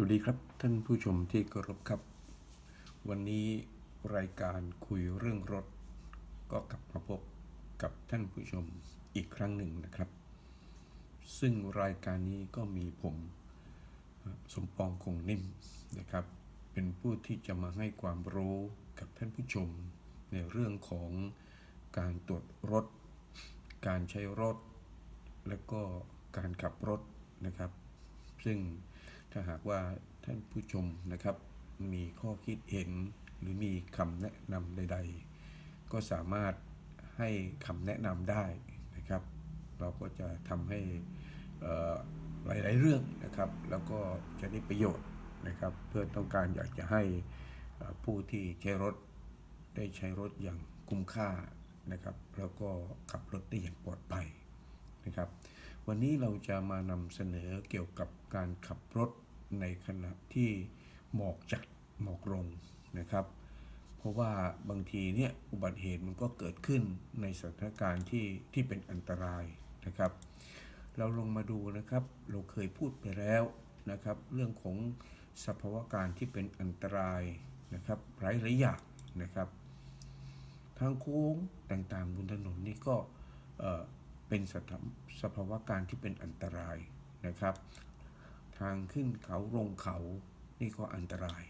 สวัสดีครับท่านผู้ชมที่เคารพครับ วันนี้รายการคุยเรื่องรถ ก็กลับมาพบกับท่านผู้ชมอีกครั้งหนึ่งนะครับ ซึ่งรายการนี้ก็มีผมสมปองคงนิ่มนะครับ เป็นผู้ที่จะมาให้ความรู้กับท่านผู้ชม ในเรื่องของการตรวจรถ การใช้รถ และก็การขับรถนะครับ ซึ่ง ถ้าหากว่าท่านผู้ชมนะครับ มีข้อคิดเห็นหรือมีคำแนะนำใด ๆ ก็สามารถให้คำแนะนำได้นะครับ เราก็จะทำให้หลาย ๆ เรื่องนะครับ แล้วก็จะได้ประโยชน์นะครับ เพื่อต้องการอยากจะให้ผู้ที่ใช้รถได้ใช้รถอย่างคุ้มค่านะครับ แล้วก็ขับรถได้อย่างปลอดภัยนะครับ วันนี้เราจะมานำเสนอเกี่ยวกับการขับรถในขณะที่หมอกจัดหมอกลงนะครับ เพราะว่าบางทีเนี่ยอุบัติเหตุมันก็เกิดขึ้นในสถานการณ์ที่ที่เป็นอันตรายนะครับ เราลงมาดูนะครับ เราเคยพูดไปแล้วนะครับ เรื่องของสภาวะการที่เป็นอันตรายนะครับหลายหลายอย่างนะครับ ทางโค้งต่างๆบนถนนนี่ก็ เป็นสถานสภาวะการที่เป็นอันตรายนะครับ ทางขึ้นเขาลงเขานี่ก็อันตราย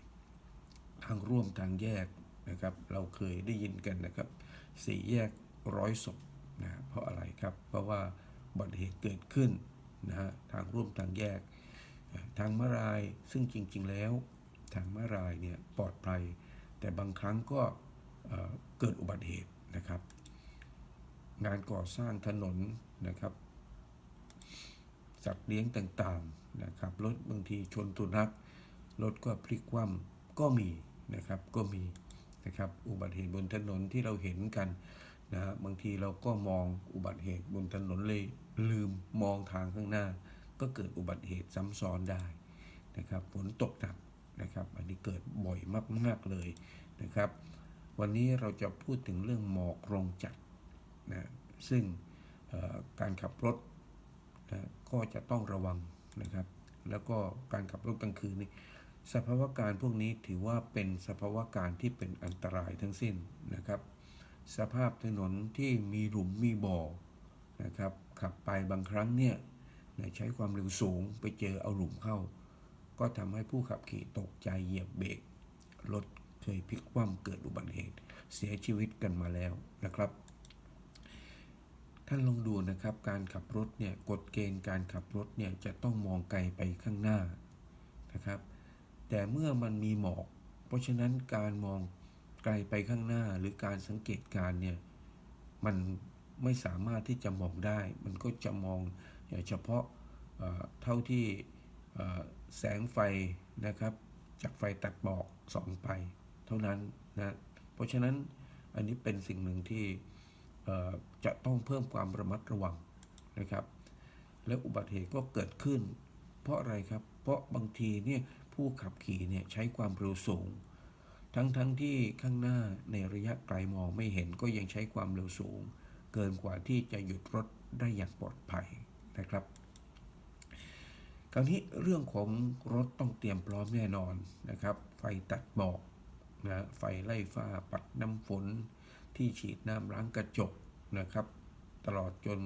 ทางร่วมทางแยกนะครับ เราเคยได้ยินกันนะครับสี่แยกร้อยศพนะเพราะอะไรครับ เพราะว่าอุบัติเหตุเกิดขึ้นนะฮะทางร่วมทางแยก ทางมาลายซึ่งจริง ๆ แล้ว ทางมาลายเนี่ยปลอดภัย แต่บางครั้งก็เกิดอุบัติเหตุนะครับ งานก่อสร้างถนนนะครับ สัตว์เลี้ยงต่างๆนะครับรถบางทีชนตุนักรถก็พลิกคว่ำก็มีนะครับก็มีนะครับอุบัติเหตุบนถนนที่เราเห็นกันนะบางทีเราก็มองอุบัติเหตุบนถนนเลยลืมมองทางข้างหน้า ก็เกิดอุบัติเหตุซ้ำซ้อนได้นะครับฝนตกหนักนะครับ อันนี้เกิดบ่อยมากๆเลยนะครับ วันนี้เราจะพูดถึงเรื่องหมอกลงจัด นะซึ่งการขับรถนะก็จะต้องระวังนะครับ แล้วก็การขับรถกลางคืนนี่สภาวะการพวกนี้ถือว่าเป็นสภาวะการที่เป็นอันตรายทั้งสิ้นนะครับ สภาพถนนที่มีหลุมมีบ่อนะครับ ขับไปบางครั้งเนี่ยนะใช้ความเร็วสูงไปเจอเอาหลุมเข้า ก็ทำให้ผู้ขับขี่ตกใจเหยียบเบรกรถเคยพลิกคว่ำเกิดอุบัติเหตุ เสียชีวิตกันมาแล้วนะครับ ท่านลองดูนะครับ การขับรถเนี่ยกฎเกณฑ์การขับรถเนี่ยจะต้องมองไกลไปข้างหน้านะครับ แต่เมื่อมันมีหมอก เพราะฉะนั้นการมองไกลไปข้างหน้าหรือการสังเกตการเนี่ยมันไม่สามารถที่จะมองได้ มันก็จะมองเฉพาะเท่าที่แสงไฟนะครับ จากไฟตัดหมอกส่องไปเท่านั้นนะเพราะฉะนั้นอันนี้เป็นสิ่งหนึ่งที่ จะต้องเพิ่มความระมัดระวังนะครับ และอุบัติเหตุก็เกิดขึ้น เพราะอะไรครับ เพราะบางทีเนี่ยผู้ขับขี่เนี่ยใช้ความเร็วสูง ทั้งทั้งที่ข้างหน้าในระยะไกลมองไม่เห็นก็ยังใช้ความเร็วสูง เกินกว่าที่จะหยุดรถได้อย่างปลอดภัยนะครับคราวนี้เรื่องของรถต้องเตรียมพร้อมแน่นอนนะครับ ไฟตัดหมอกนะไฟไล่ฟ้าปัดน้ำฝน ที่ฉีดน้ำล้างกระจกนะครับ ตลอดจน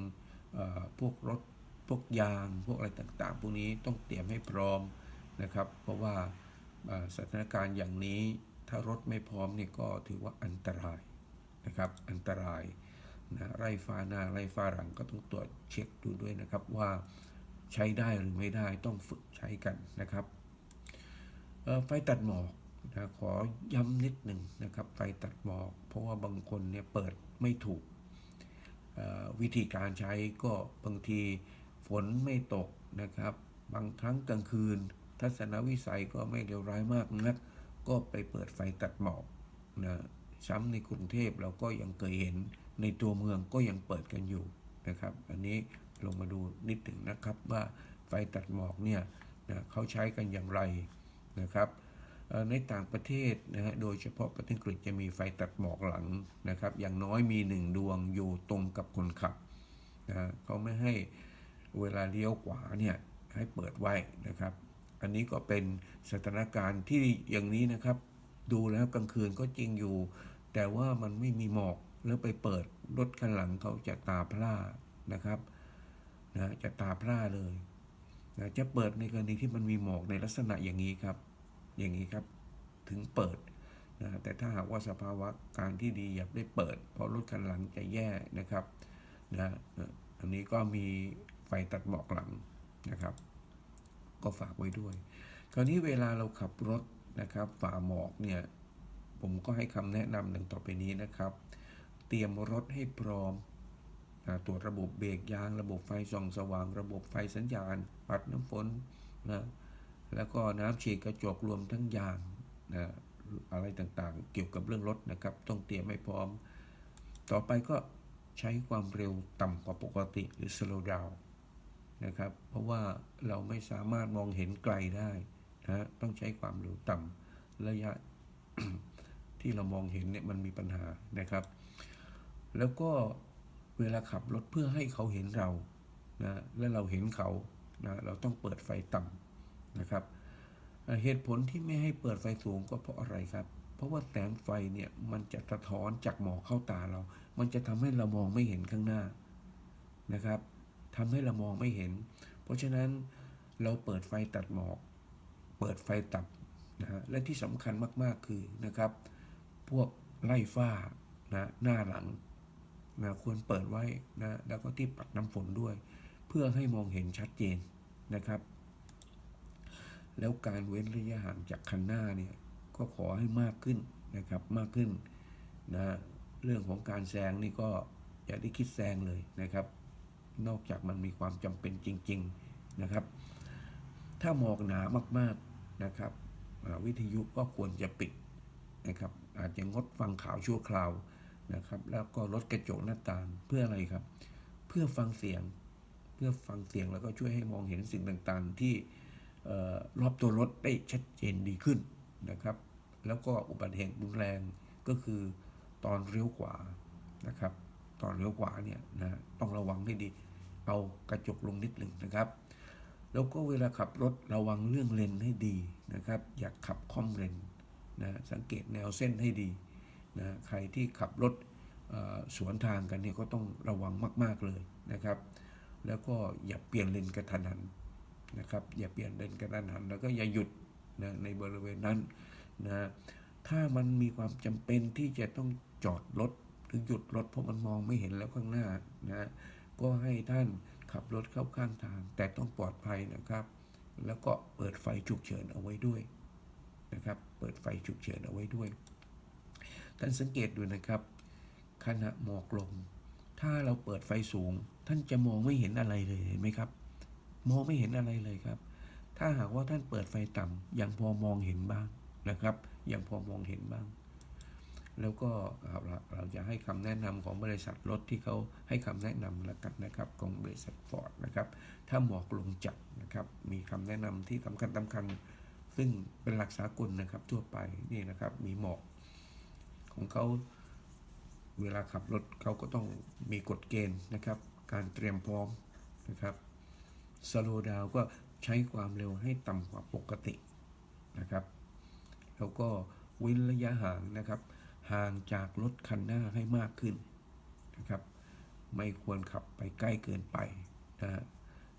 พวกรถพวกยางพวกอะไรต่างๆ พวกนี้ต้องเตรียมให้พร้อมนะครับ เพราะว่าสถานการณ์อย่างนี้ถ้ารถไม่พร้อมเนี่ยก็ถือว่าอันตรายนะครับ อันตรายนะไล่ฟ้าหน้าไล่ฟ้าหลังก็ต้องตรวจเช็คดูด้วยนะครับว่าใช้ได้หรือไม่ได้ต้องฝึกใช้กันนะครับไฟตัดหมอก นะขอย้ำนิดหนึ่งนะครับไฟตัดหมอก เพราะว่าบางคนเนี่ยเปิดไม่ถูก วิธีการใช้ก็บางทีฝนไม่ตกนะครับ บางครั้งกลางคืน ทัศนวิสัยก็ไม่เลวร้ายมากนัก ก็ไปเปิดไฟตัดหมอกนะซ้ำในกรุงเทพเราก็ยังเคยเห็นในตัวเมืองก็ยังเปิดกันอยู่นะครับ อันนี้ลงมาดูนิดหนึ่งนะครับว่าไฟตัดหมอกเนี่ยนะเขาใช้กันอย่างไรนะครับ ในต่างประเทศนะฮะโดยเฉพาะประเทศอังกฤษจะมีไฟตัดหมอกหลังนะครับ อย่างน้อยมีหนึ่งดวงอยู่ตรงกับคนขับนะเขาไม่ให้เวลาเลี้ยวขวาเนี่ยให้เปิดไว้นะครับ อันนี้ก็เป็นสถานการณ์ที่อย่างนี้นะครับ ดูแล้วกลางคืนก็จริงอยู่ แต่ว่ามันไม่มีหมอกแล้วไปเปิดรถคันหลังเขาจะตาพร่านะครับนะจะตาพร่าเลยนะจะเปิดในกรณีที่มันมีหมอกในลักษณะอย่างนี้ครับ อย่างนี้ครับถึงเปิดนะแต่ถ้าหากว่าสภาวะการที่ดีอย่าได้เปิด เพราะรถคันหลังจะแย่นะครับนะอันนี้ก็มีไฟตัดหมอกหลังนะครับ ก็ฝากไว้ด้วย คราวนี้เวลาเราขับรถนะครับ ฝ่าหมอกเนี่ยผมก็ให้คำแนะนำหนึ่งต่อไปนี้นะครับ เตรียมรถให้พร้อมนะตรวจระบบเบรกยาง ระบบไฟส่องสว่าง ระบบไฟสัญญาณ ปัดน้ำฝนนะ แล้วก็น้ำฉีดกระจกรวมทั้งยางนะอะไรต่างๆ เกี่ยวกับเรื่องรถนะครับ ต้องเตรียมให้พร้อม ต่อไปก็ใช้ความเร็วต่ำกว่าปกติหรือ slow down นะครับ เพราะว่าเราไม่สามารถมองเห็นไกลได้นะต้องใช้ความเร็วต่ำระยะที่เรามองเห็นเนี่ยมันมีปัญหานะครับ แล้วก็เวลาขับรถเพื่อให้เขาเห็นเรานะและเราเห็นเขานะเราต้องเปิดไฟต่ำ นะครับเหตุผลที่ไม่ให้เปิดไฟสูงก็เพราะอะไรครับ เพราะว่าแสงไฟเนี่ยมันจะสะท้อนจากหมอกเข้าตาเรา มันจะทำให้เรามองไม่เห็นข้างหน้านะครับทำให้เรามองไม่เห็น เพราะฉะนั้นเราเปิดไฟตัดหมอก เปิดไฟต่ำนะฮะและที่สำคัญมากๆคือนะครับ พวกไล่ฝ้านะหน้าหลังนะควรเปิดไว้นะแล้วก็ที่ปัดน้ำฝนด้วย เพื่อให้มองเห็นชัดเจนนะครับ แล้วการเว้นระยะห่างจากคันหน้าเนี่ยก็ขอให้มากขึ้นนะครับมากขึ้นนะเรื่องของการแซงนี่ก็อย่าได้คิดแซงเลยนะครับ นอกจากมันมีความจำเป็นจริง ๆนะครับ ถ้าหมอกหนามากๆนะครับวิทยุก็ควรจะปิดนะครับ อาจจะงดฟังข่าวชั่วคราวนะครับ แล้วก็ลดกระจกหน้าต่างเพื่ออะไรครับ เพื่อฟังเสียง เพื่อฟังเสียงแล้วก็ช่วยให้มองเห็นสิ่งต่างๆ ที่ รอบตัวรถได้ชัดเจนดีขึ้นนะครับ แล้วก็อุบัติเหตุรุนแรงก็คือตอนเลี้ยวขวานะครับ ตอนเลี้ยวขวาเนี่ยนะต้องระวังให้ดี เอากระจกลงนิดหนึ่งนะครับ แล้วก็เวลาขับรถระวังเรื่องเลนให้ดีนะครับ อย่าขับค่อมเลนนะสังเกตแนวเส้นให้ดีนะใครที่ขับรถสวนทางกันเนี่ยก็ต้องระวังมาก ๆเลยนะครับ แล้วก็อย่าเปลี่ยนเลนกระทันหัน นะครับอย่าเปลี่ยนเลนกระทันหัน แล้วก็อย่าหยุดนะในบริเวณนั้นนะถ้ามันมีความจำเป็นที่จะต้องจอดรถหรือหยุดรถเพราะมันมองไม่เห็นแล้วข้างหน้านะก็ให้ท่านขับรถเข้าข้างทาง แต่ต้องปลอดภัยนะครับ แล้วก็เปิดไฟฉุกเฉินเอาไว้ด้วยนะครับ เปิดไฟฉุกเฉินเอาไว้ด้วย ท่านสังเกตดูนะครับขณะหมอกลง ถ้าเราเปิดไฟสูง ท่านจะมองไม่เห็นอะไรเลยเห็นไหมครับ มองไม่เห็นอะไรเลยครับ ถ้าหากว่าท่านเปิดไฟต่ำยังพอมองเห็นบ้างนะครับยังพอมองเห็นบ้าง แล้วก็เอาละเราจะให้คำแนะนำของบริษัทรถที่เขาให้คำแนะนำล้วกันนะครับของบริษัทฟอร์ดนะครับ ถ้าหมอกลงจัดนะครับ มีคำแนะนำที่สำคัญสำคัญ ซึ่งเป็นหลักสากลนะครับทั่วไปนี่นะครับมีหมอกของเขาเวลาขับรถเขาก็ต้องมีกฎเกณฑ์นะครับ การเตรียมพร้อมนะครับ สโลดาวก็ใช้ความเร็วให้ต่ำกว่าปกตินะครับ แล้วก็เว้นระยะห่างนะครับ ห่างจากรถคันหน้าให้มากขึ้นนะครับ ไม่ควรขับไปใกล้เกินไปนะ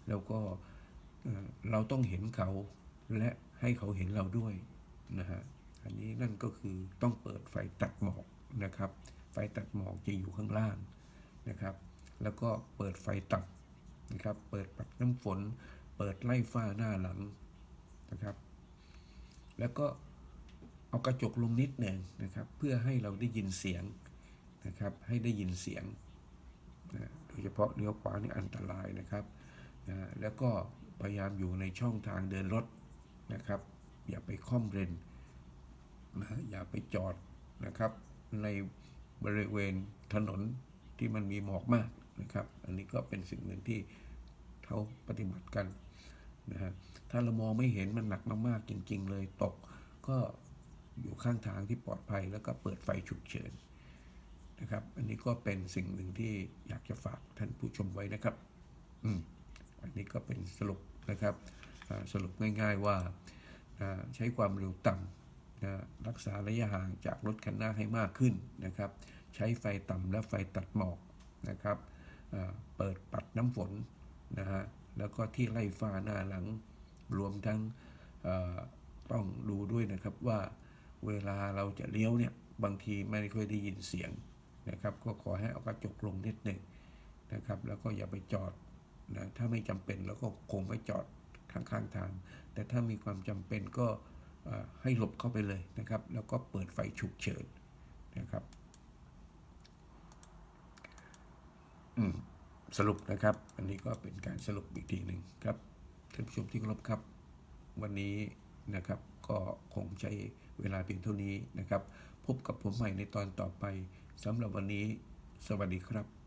แล้วก็เราต้องเห็นเขาและให้เขาเห็นเราด้วยนะฮะอันนี้นั่นก็คือต้องเปิดไฟตัดหมอกนะครับ ไฟตัดหมอกจะอยู่ข้างล่างนะครับ แล้วก็เปิดไฟต่ำ นะครับเปิดปัดน้ำฝน เปิดไล่ฝ้าหน้าหลังนะครับ แล้วก็เอากระจกลงนิดหนึ่งนะครับ เพื่อให้เราได้ยินเสียงนะครับ ให้ได้ยินเสียงนะโดยเฉพาะเลี้ยวขวานี่อันตรายนะครับนะแล้วก็พยายามอยู่ในช่องทางเดินรถนะครับ อย่าไปค่อมเลนนะอย่าไปจอดนะครับ ในบริเวณถนนที่มันมีหมอกมาก นะครับ อันนี้ก็เป็นสิ่งหนึ่งที่เขาปฏิบัติกันนะฮะถ้าเรามองไม่เห็นมันหนักมากๆจริง ๆ เลยตกก็อยู่ข้างทางที่ปลอดภัยแล้วก็เปิดไฟฉุกเฉินนะครับ อันนี้ก็เป็นสิ่งหนึ่งที่อยากจะฝากท่านผู้ชมไว้นะครับอืมอันนี้ก็เป็นสรุปนะครับสรุปง่ายๆว่าใช้ความเร็วต่ำนะรักษาระยะห่างจากรถคันหน้าให้มากขึ้นนะครับ ใช้ไฟต่ำและไฟตัดหมอกนะครับ เปิดปัดน้ำฝนนะฮะแล้วก็ที่ไล่ฟ้าหน้าหลังรวมทั้งต้องดูด้วยนะครับว่าเวลาเราจะเลี้ยวเนี่ยบางทีไม่ค่อยได้ยินเสียงนะครับก็ขอให้เอากระจกลงนิดหนึ่งนะครับ แล้วก็อย่าไปจอดนะถ้าไม่จำเป็นแล้วก็คงไม่จอดข้างทาง แต่ถ้ามีความจำเป็นก็ให้หลบเข้าไปเลยนะครับ แล้วก็เปิดไฟฉุกเฉินนะครับ อืม สรุปนะครับ อันนี้ก็เป็นการสรุปอีกทีหนึ่งครับท่านผู้ชมที่เคารพครับ วันนี้นะครับก็คงใช้เวลาเพียงเท่านี้นะครับ พบกับผมใหม่ในตอนต่อไปสำหรับวันนี้ สวัสดีครับ